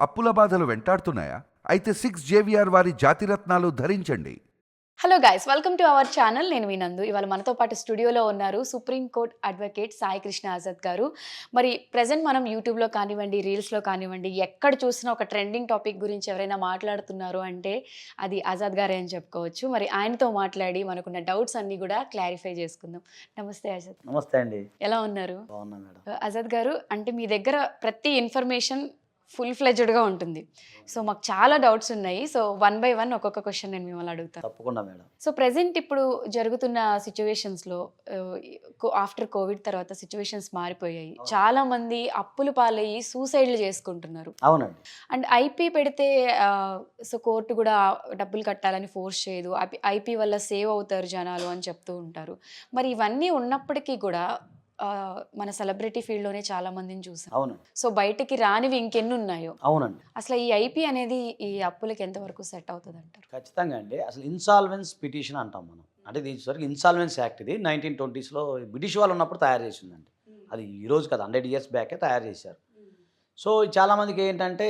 అప్పుల బాధలు వెంటాడుతున్నాయా? అయితే సిక్స్ జేవిఆర్ వారి జాతిరత్నాలు ధరించండి. Hello guys welcome to our channel నేను వినందు ఇవాళ మనతో పాటు స్టూడియోలో ఉన్నారు supreme court advocate Sai Krishna Azad గారు. మరి ప్రజెంట్ మనం యూట్యూబ్లో కానివ్వండి రీల్స్లో కానివ్వండి ఎక్కడ చూసినా ఒక ట్రెండింగ్ టాపిక్ గురించి ఎవరైనా మాట్లాడుతున్నారు అంటే అది ఆజాద్ గారే అని చెప్పుకోవచ్చు. మరి ఆయనతో మాట్లాడి మనకున్న డౌట్స్ అన్నీ కూడా క్లారిఫై చేసుకుందాం. నమస్తే ఆజాద్. నమస్తే అండి. ఎలా ఉన్నారు? బాగున్నా మేడం. ఆజాద్ గారు అంటే మీ దగ్గర ప్రతి ఇన్ఫర్మేషన్ ఫుల్ ఫ్లెజ్డ్గా ఉంటుంది. సో మాకు చాలా డౌట్స్ ఉన్నాయి. సో వన్ బై వన్ ఒక్కొక్క క్వశ్చన్ నేను మిమ్మల్ని అడుగుతాను తప్పకుండా మేడం. సో ప్రెసెంట్ ఇప్పుడు జరుగుతున్న సిచ్యువేషన్స్లో ఆఫ్టర్ కోవిడ్ తర్వాత సిచ్యువేషన్స్ మారిపోయాయి. చాలా మంది అప్పులు పాలయ్యి సూసైడ్లు చేసుకుంటున్నారు. అవునండి. అండ్ ఐపీ పెడితే సో కోర్టు కూడా డబ్బులు కట్టాలని ఫోర్స్ చేయదు. ఐపీ వల్ల సేవ్ అవుతారు జనాలు అని చెప్తూ ఉంటారు. మరి ఇవన్నీ ఉన్నప్పటికీ కూడా మన సెలబ్రిటీ ఫీల్డ్లోనే చాలా మందిని చూసాం. అవునండి. సో బయటికి రానివి ఇంకెన్ని ఉన్నాయో అవునండి. అసలు ఈ ఐపీ అనేది ఈ అప్పులకి ఎంతవరకు సెట్ అవుతుంది అంటారు ఖచ్చితంగా అండి. అసలు ఇన్సాల్వెన్స్ పిటిషన్ అంటాం మనం. అంటే దీని వరకు ఇన్సాల్వెన్స్ యాక్ట్ ఇది నైన్టీన్ ట్వంటీస్లో బ్రిటిష్ వాళ్ళు ఉన్నప్పుడు తయారు చేసిందండి. అది ఈ రోజు కదా హండ్రెడ్ ఇయర్స్ బ్యాకే తయారు చేశారు. సో చాలామందికి ఏంటంటే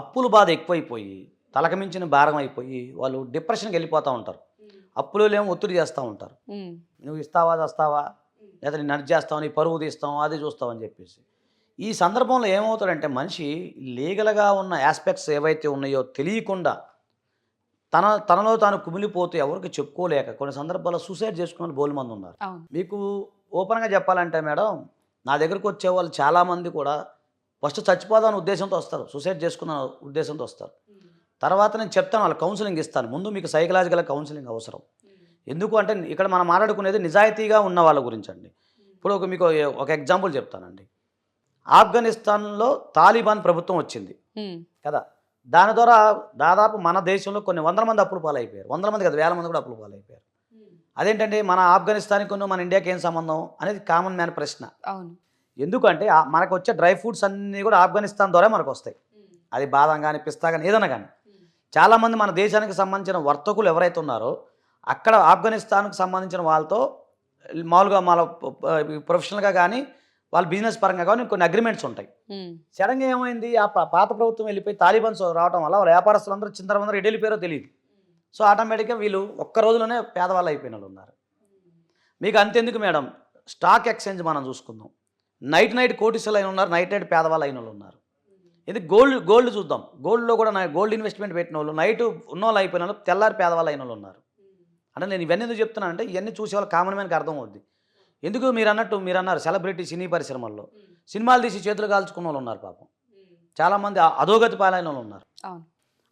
అప్పుల బాధ ఎక్కువైపోయి తలకు మించిన భారం అయిపోయి వాళ్ళు డిప్రెషన్కి వెళ్ళిపోతూ ఉంటారు. అప్పులు ఏమో ఒత్తిడి చేస్తూ ఉంటారు. నువ్వు ఇస్తావా వస్తావా? లేదా నేను నడిచి చేస్తావు నీ పరువు తీస్తావు అది చూస్తావు అని చెప్పేసి. ఈ సందర్భంలో ఏమవుతాడంటే మనిషి లీగల్గా ఉన్న ఆస్పెక్ట్స్ ఏవైతే ఉన్నాయో తెలియకుండా తన తనలో తాను కుమిలిపోతూ ఎవరికి చెప్పుకోలేక కొన్ని సందర్భాల్లో సూసైడ్ చేసుకున్న బోలు మంది ఉన్నారు. మీకు ఓపెన్గా చెప్పాలంటే మేడం నా దగ్గరకు వచ్చే వాళ్ళు చాలామంది కూడా ఫస్ట్ చచ్చిపోదాని ఉద్దేశంతో వస్తారు సూసైడ్ చేసుకున్న ఉద్దేశంతో వస్తారు. తర్వాత నేను చెప్తాను వాళ్ళు కౌన్సిలింగ్ ఇస్తాను. ముందు మీకు సైకలాజికల్ కౌన్సిలింగ్ అవసరం. ఎందుకు అంటే ఇక్కడ మనం మాట్లాడుకునేది నిజాయితీగా ఉన్న వాళ్ళ గురించి అండి ఇప్పుడు ఒక మీకు ఒక ఎగ్జాంపుల్ చెప్తానండి. ఆఫ్ఘనిస్తాన్లో తాలిబాన్ ప్రభుత్వం వచ్చింది. కదా? దాని ద్వారా దాదాపు మన దేశంలో కొన్ని వందల మంది అప్పులు పాలైపోయారు. వందల మంది కదా వేల మంది కూడా అప్పులు పాలైపోయారు. అదేంటంటే మన ఆఫ్ఘనిస్తాన్కి మన ఇండియాకి ఏం సంబంధం అనేది కామన్ మ్యాన్ ప్రశ్న. ఎందుకంటే మనకు వచ్చే డ్రై ఫ్రూట్స్ అన్నీ కూడా ఆఫ్ఘనిస్తాన్ ద్వారా మనకు వస్తాయి. అది బాదం కానీ పిస్తా కానీ ఏదైనా కానీ చాలామంది మన దేశానికి సంబంధించిన వర్తకులు ఎవరైతే ఉన్నారో అక్కడ ఆఫ్ఘనిస్తాన్కి సంబంధించిన వాళ్ళతో మామూలుగా మన ప్రొఫెషనల్గా కానీ వాళ్ళ బిజినెస్ పరంగా కానీ కొన్ని అగ్రిమెంట్స్ ఉంటాయి. సడన్గా ఏమైంది? ఆ పాత ప్రభుత్వం వెళ్ళిపోయి తాలిబాన్స్ రావడం వల్ల వాళ్ళ వ్యాపారస్తులందరూ చిందరమందరూ ఎటు వెళ్ళిపోయారో తెలియదు. సో ఆటోమేటిక్గా వీళ్ళు ఒక్క రోజులోనే పేదవాళ్ళు అయిపోయిన వాళ్ళు ఉన్నారు. మీకు అంతెందుకు మేడం? స్టాక్ ఎక్స్చేంజ్ మనం చూసుకుందాం. నైట్ నైట్ కోటిసలు అయిన ఉన్నారు నైట్ నైట్ పేదవాళ్ళు అయిన వాళ్ళు ఉన్నారు. ఇది గోల్డ్ గోల్డ్ చూద్దాం. గోల్డ్లో కూడా నా గోల్డ్ ఇన్వెస్ట్మెంట్ పెట్టిన వాళ్ళు నైట్ ఉన్న వాళ్ళు అయిపోయిన వాళ్ళు తెల్లారి పేదవాళ్ళు అయిన వాళ్ళు ఉన్నారు. అంటే నేను ఇవన్నీ ఎందుకు చెప్తున్నానంటే ఇవన్నీ చూసే వాళ్ళు కామన్ మ్యాన్కి అర్థం అవుద్ది. ఎందుకు మీరు అన్నట్టు మీరు అన్నారు సెలబ్రిటీ సినీ పరిశ్రమల్లో. సినిమాలు తీసి చేతులు కాల్చుకున్న వాళ్ళు ఉన్నారు పాపం. చాలామంది అధోగతి పాలైన వాళ్ళు ఉన్నారు.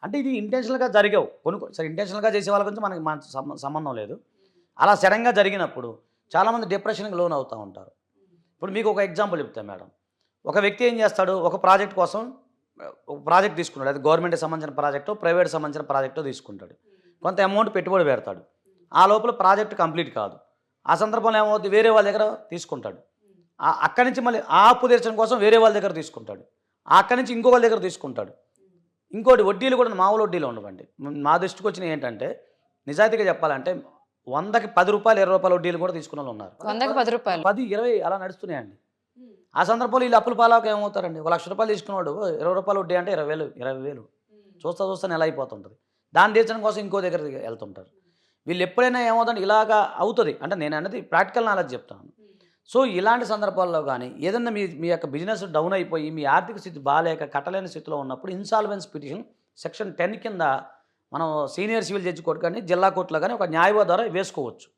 అంటే ఇది ఇంటెన్షనల్గా జరిగావు. కొన్ని కొన్ని- సరే ఇంటెన్షనల్గా చేసే వాళ్ళ గురించి మనకి మన సంబ- సంబంధం లేదు. అలా సడన్గా జరిగినప్పుడు చాలామంది డిప్రెషన్కి లోన్ అవుతూ ఉంటారు. ఇప్పుడు మీకు ఒక ఎగ్జాంపుల్ చెప్తాను మేడం. ఒక వ్యక్తి ఏం చేస్తాడు? ఒక ప్రాజెక్ట్ కోసం ఒక ప్రాజెక్ట్ తీసుకున్నాడు. అది గవర్నమెంట్కి సంబంధించిన ప్రాజెక్టు ప్రైవేట్ సంబంధించిన ప్రాజెక్టు తీసుకుంటాడు. కొంత అమౌంట్ పెట్టుబడి పెడతాడు. ఆ లోపల ప్రాజెక్ట్ కంప్లీట్ కాదు. ఆ సందర్భంలో ఏమవుతుంది? వేరే వాళ్ళ దగ్గర తీసుకుంటాడు. ఆ- అక్కడి నుంచి మళ్ళీ ఆ అప్పు తీర్చడం కోసం వేరే వాళ్ళ దగ్గర తీసుకుంటాడు. ఆ అక్కడి నుంచి ఇంకొకళ్ళ దగ్గర తీసుకుంటాడు. ఇంకోటి వడ్డీలు కూడా మామూలు వడ్డీలు ఉండవండి. మా దృష్టికి వచ్చినవి ఏంటంటే నిజాయితీగా చెప్పాలంటే వందకి పది రూపాయలు ఇరవై రూపాయల వడ్డీలు కూడా తీసుకున్న వాళ్ళు ఉన్నారు. వందకు పది రూపాయలు. పది ఇరవై అలా నడుస్తున్నాయండి. ఆ సందర్భంలో వీళ్ళు అప్పుల పాలాక ఏమవుతారండి? ఒక లక్ష రూపాయలు తీసుకున్నాడు ఇరవై రూపాయలు వడ్డీ అంటే ఇరవై వేలు ఇరవై వేలు. చూస్తా చూస్తా నెల అయిపోతుంటుంది. దాన్ని తీర్చడం కోసం ఇంకో దగ్గరికి వెళ్తుంటారు. వీళ్ళు ఎప్పుడైనా ఏమవుతుంది ఇలాగా అవుతుంది. అంటే నేను అనేది ప్రాక్టికల్ నాలెడ్జ్ చెప్తాను. సో ఇలాంటి సందర్భాల్లో కానీ ఏదన్నా మీ మీ యొక్క బిజినెస్ డౌన్ అయిపోయి మీ ఆర్థిక స్థితి బాగాలేక కట్టలేని స్థితిలో ఉన్నప్పుడు ఇన్సాల్వెన్స్ పిటిషన్ సెక్షన్ టెన్ కింద మనం సీనియర్ సివిల్ జడ్జి కోర్టు కానీ జిల్లా కోర్టులో కానీ ఒక న్యాయవాద ద్వారా వేసుకోవచ్చు.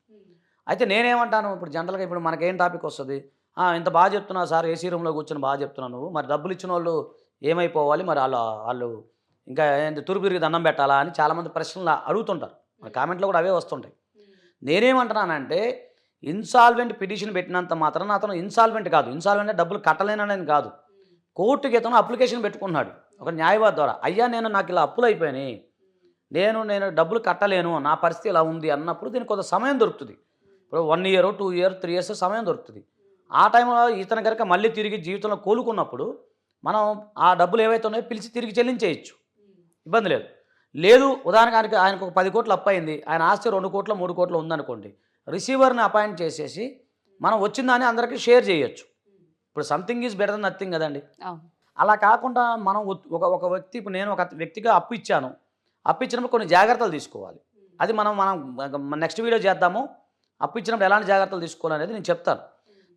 అయితే నేనేమంటాను ఇప్పుడు జనరల్గా ఇప్పుడు మనకేం టాపిక్ వస్తుంది? "ఆ, ఇంత బాగా చెప్తున్నావు సార్ ఏసీ రూమ్లో కూర్చొని బాగా చెప్తున్నావు నువ్వు. మరి డబ్బులు ఇచ్చిన వాళ్ళు ఏమైపోవాలి? మరి వాళ్ళు వాళ్ళు ఇంకా ఏంటి తూర్పు తిరిగి దండం పెట్టాలా అని చాలామంది ప్రశ్నలు అడుగుతుంటారు. మన కామెంట్లో కూడా అవే వస్తుంటాయి. నేనేమంటున్నానంటే ఇన్సాల్వెంట్ పిటిషన్ పెట్టినంత మాత్రాన అతను ఇన్సాల్వెంట్ కాదు. ఇన్సాల్వెంట్ డబ్బులు కట్టలేనని కాదు. కోర్టుకి అతను అప్లికేషన్ పెట్టుకున్నాడు. ఒక న్యాయవాది ద్వారా అయ్యా నేను నాకు ఇలా అప్పులు అయిపోయినాయి. నేను నేను డబ్బులు కట్టలేను. నా పరిస్థితి ఇలా ఉంది అన్నప్పుడు దీనికి కొంత సమయం దొరుకుతుంది. ఇప్పుడు one year two year three years సమయం దొరుకుతుంది. ఆ టైంలో ఇతను కనుక మళ్ళీ తిరిగి జీవితంలో కోలుకున్నప్పుడు మనం ఆ డబ్బులు ఏవైతే ఉన్నాయో పిలిచి తిరిగి చెల్లించేయచ్చు. ఇబ్బంది లేదు. లేదు ఉదాహరణకి ఆయనకు ఒక పది కోట్లు అప్పు అయింది ఆయన ఆస్తి రెండు కోట్ల మూడు కోట్లు ఉందనుకోండి రిసీవర్ని అపాయింట్ చేసేసి మనం వచ్చిందని అందరికీ షేర్ చేయొచ్చు. ఇప్పుడు something is better than nothing కదండి. అలా కాకుండా మనం ఒక ఒక వ్యక్తి ఇప్పుడు నేను ఒక వ్యక్తిగా అప్పు ఇచ్చాను అప్పు ఇచ్చినప్పుడు కొన్ని జాగ్రత్తలు తీసుకోవాలి. అది మనం మనం నెక్స్ట్ వీడియో చేద్దాము అప్పు ఇచ్చినప్పుడు ఎలాంటి జాగ్రత్తలు తీసుకోవాలనేది నేను చెప్తాను.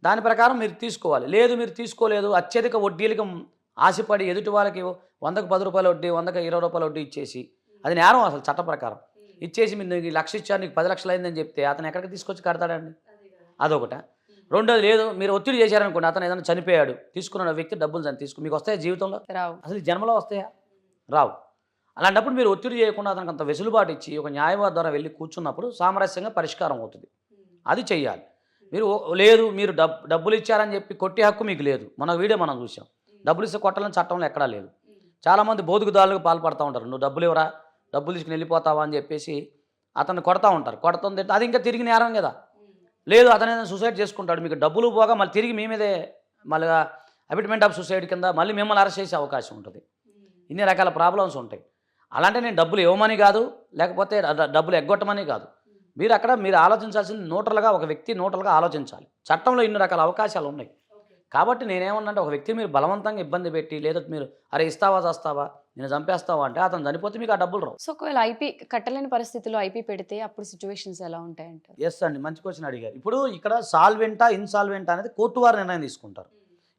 దాని ప్రకారం మీరు తీసుకోవాలి. లేదు మీరు తీసుకోలేదు అత్యధిక వడ్డీలకు ఆశపడి ఎదుటి వాళ్ళకి వందకు పది రూపాయల వడ్డీ వందకు ఇరవై రూపాయల వడ్డీ ఇచ్చేసి అది నేరం అసలు చట్ట ప్రకారం. ఇచ్చేసి మీరు నీకు లక్ష ఇచ్చారు నీకు పది లక్షలు అయిందని చెప్తే అతను ఎక్కడికి తీసుకొచ్చి కడతాడండి? అదొకట. రెండోది లేదు మీరు ఒత్తిడి చేశారనుకోండి అతను ఏదైనా చనిపోయాడు తీసుకున్న వ్యక్తి డబ్బులు దాన్ని తీసుకు మీకు వస్తాయి జీవితంలో? రావు. అసలు జన్మలో వస్తాయా? రావు. అలాంటప్పుడు మీరు ఒత్తిడి చేయకుండా అతనికి అంత వెసులుబాటు ఇచ్చి ఒక న్యాయవాది ద్వారా వెళ్ళి కూర్చున్నప్పుడు సామరస్యంగా పరిష్కారం అవుతుంది. అది చెయ్యాలి. మీరు లేదు మీరు డబ్ డబ్బులు ఇచ్చారని చెప్పి కొట్టే హక్కు మీకు లేదు. మన వీడియో మనం చూసాం డబ్బులు ఇస్తే కొట్టాలని చట్టంలో ఎక్కడా లేదు. చాలామంది బోధకుదారులకు పాల్పడుతూ ఉంటారు. నువ్వు డబ్బులు ఇవ్వరా? డబ్బులు తీసుకుని వెళ్ళిపోతావా అని చెప్పేసి అతన్ని కొడతా ఉంటారు. కొడుతుంది అది ఇంకా తిరిగి నేరం కదా. లేదు అతను ఏదైనా సూసైడ్ చేసుకుంటాడు మీకు డబ్బులు పోగా మళ్ళీ తిరిగి మీ మీదే మళ్ళీ అబిట్మెంట్ ఆఫ్ సూసైడ్ కింద మళ్ళీ మిమ్మల్ని అరెస్ట్ చేసే అవకాశం ఉంటుంది. ఇన్ని రకాల ప్రాబ్లమ్స్ ఉంటాయి. అలాంటి నేను డబ్బులు ఇవ్వమని కాదు లేకపోతే డబ్బులు ఎగ్గొట్టమని కాదు. మీరు అక్కడ మీరు ఆలోచించాల్సింది న్యూట్రల్గా ఒక వ్యక్తి న్యూట్రల్గా ఆలోచించాలి. చట్టంలో ఇన్ని రకాల అవకాశాలు ఉన్నాయి. కాబట్టి నేనేమన్నంటే ఒక వ్యక్తి మీరు బలవంతంగా ఇబ్బంది పెట్టి లేదా మీరు అరే ఇస్తావా చేస్తావా? నేను చంపేస్తావా అంటే అతను చనిపోతే మీకు ఆ డబ్బులు రావు. సో ఒకవేళ ఐపీ కట్టలేని పరిస్థితిలో ఐపీ పెడితే అప్పుడు సిచ్యువేషన్స్ ఎలా ఉంటాయంటారు? ఎస్ అండి మంచి క్వశ్చన్ అడిగారు. ఇప్పుడు ఇక్కడ సాల్వెంటా ఇన్సాల్వెంటా అనేది కోర్టు వారు నిర్ణయం తీసుకుంటారు.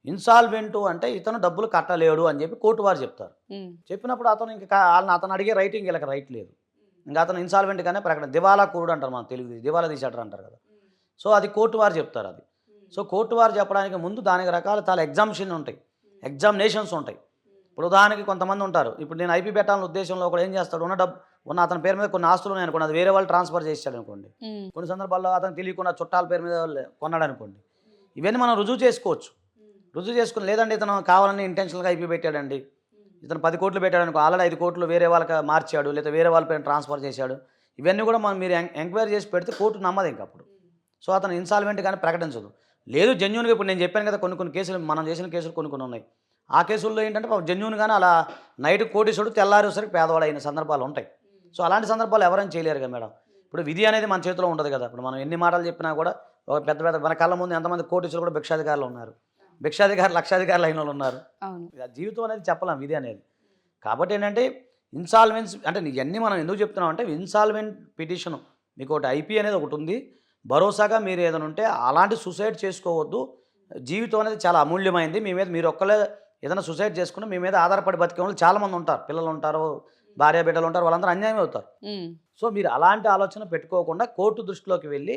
ఇన్సాల్వెంటు అంటే ఇతను డబ్బులు కట్టలేడు అని చెప్పి కోర్టు వారు చెప్తారు. ఉమ్, చెప్పినప్పుడు అతను ఇంకా వాళ్ళని అతను అడిగే రైటింగ్ వీళ్ళకి రైట్ లేదు. ఇంకా అతను ఇన్సాల్వెంట్గానే ప్రకటన దివాలా కూరుడు అంటారు మన తెలుగు దివాలా తీసేటారు అంటారు కదా. సో అది కోర్టు వారు చెప్తారు అది. సో కోర్టు వారు చెప్పడానికి ముందు దానికి రకాల చాలా ఎగ్జామిషన్ ఉంటాయి. ఎగ్జామినేషన్స్ ఉంటాయి. ఇప్పుడు ఉదాహరణకి కొంతమంది ఉంటారు. ఇప్పుడు నేను ఐపీ పెట్టాలనే ఉద్దేశంలో కూడా ఏం చేస్తాడు? ఉన్న డబ్బు ఉన్న అతని పేరు మీద కొన్ని ఆస్తులు ఉన్నాయి అనుకోండి అది వేరే వాళ్ళు ట్రాన్స్ఫర్ చేసాడు అనుకోండి. కొన్ని సందర్భాల్లో అతను తెలియకుండా చుట్టాల పేరు మీద కొన్నాడు అనుకోండి. ఇవన్నీ మనం రుజువు చేసుకోవచ్చు. రుజువు చేసుకుని లేదండి ఇతను కావాలని ఇంటెన్షనల్గా ఐపీ పెట్టాడండి. ఇతను పది కోట్లు పెట్టాడు అనుకో ఆల్రెడీ ఐదు కోట్లు వేరే వాళ్ళకి మార్చాడు లేదా వేరే వాళ్ళ పేరు ట్రాన్స్ఫర్ చేశాడు. ఇవన్నీ కూడా మనం మీరు ఎంక్వైరీ చేసి పెడితే కోర్టు నమ్మదు ఇంక అప్పుడు. సో అతను ఇన్సాల్వెంట్ కానీ ప్రకటించదు. లేదు జెన్యున్గా ఇప్పుడు నేను చెప్పాను కదా కొన్ని కొన్ని కేసులు మనం చేసిన కేసులు కొన్ని కొన్ని ఉన్నాయి. ఆ కేసుల్లో ఏంటంటే జెన్యున్గానే అలా నైట్ కోటీసుడు తెల్లారేసరికి పేదవాడు అయిన సందర్భాలు ఉంటాయి. సో అలాంటి సందర్భాలు ఎవరైనా చేయలేరు కదా మేడం. ఇప్పుడు విధి అనేది మన చేతిలో ఉండదు కదా. ఇప్పుడు మనం ఎన్ని మాటలు చెప్పినా కూడా ఒక పెద్ద పెద్ద మన కళ్ళ ముందు ఎంతమంది కోటీసులు కూడా భిక్షాధికారులు ఉన్నారు. భిక్షాధికారులు లక్షాధికారులు అయిన వాళ్ళు ఉన్నారు. జీవితం అనేది చెప్పలేం విధి అనేది. కాబట్టి ఏంటంటే ఇన్సాల్వెన్స్ అంటే ఇవన్నీ మనం ఎందుకు చెప్తున్నాం అంటే ఇన్సాల్వెంట్ పిటిషన్. మీకు ఒకటి ఐపీ అనేది ఒకటి ఉంది. భరోసాగా మీరు ఏదైనా ఉంటే అలాంటి సూసైడ్ చేసుకోవద్దు. జీవితం అనేది చాలా అమూల్యమైంది. మీ మీద మీరు ఒక్కలే ఏదైనా సూసైడ్ చేసుకుని మీ మీద ఆధారపడి బతికే వాళ్ళు చాలామంది ఉంటారు. పిల్లలు ఉంటారు భార్య బిడ్డలు ఉంటారు వాళ్ళందరూ అన్యాయం అవుతారు. సో మీరు అలాంటి ఆలోచన పెట్టుకోకుండా కోర్టు దృష్టిలోకి వెళ్ళి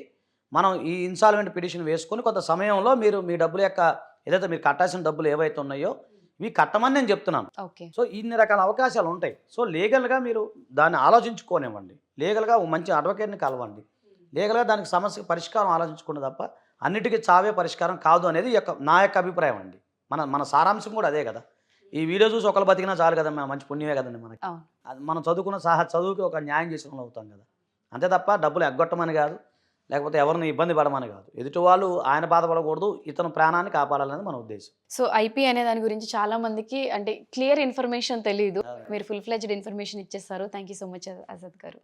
మనం ఈ ఇన్సాల్వెంట్ పిటిషన్ వేసుకొని కొంత సమయంలో మీరు మీ డబ్బుల యొక్క ఏదైతే మీరు కట్టాల్సిన డబ్బులు ఏవైతే ఉన్నాయో ఇవి కట్టమని నేను చెప్తున్నాను. ఓకే. సో ఇన్ని రకాల అవకాశాలు ఉంటాయి. సో లీగల్గా మీరు దాన్ని ఆలోచించుకోనివ్వండి. లీగల్గా ఒక మంచి అడ్వకేట్ని కలవండి. లీగల్గా దానికి సమస్య పరిష్కారం ఆలోచించుకుంటే తప్ప అన్నిటికీ చావే పరిష్కారం కాదు అనేది యొక్క నా యొక్క అభిప్రాయం అండి. మన మన సారాంశం కూడా అదే కదా. ఈ వీడియో చూసి ఒకరు బతికినా చాలు కదా మంచి పుణ్యమే కదండి మనకి. మనం చదువుకున్న సహా చదువుకి ఒక న్యాయం చేసిన అవుతాం కదా. అంతే తప్ప డబ్బులు ఎగ్గొట్టమని కాదు లేకపోతే ఎవరిని ఇబ్బంది పడమని కాదు. ఎదుటి వాళ్ళు ఆయన బాధపడకూడదు ఇతను ప్రాణాన్ని కాపాడాలనేది మన ఉద్దేశం. సో ఐపీ అనే దాని గురించి చాలా మందికి అంటే క్లియర్ ఇన్ఫర్మేషన్ తెలియదు మీరు ఫుల్ ఫ్లెజ్డ్ ఇన్ఫర్మేషన్ ఇచ్చేస్తారు thank you so much Azad గారు.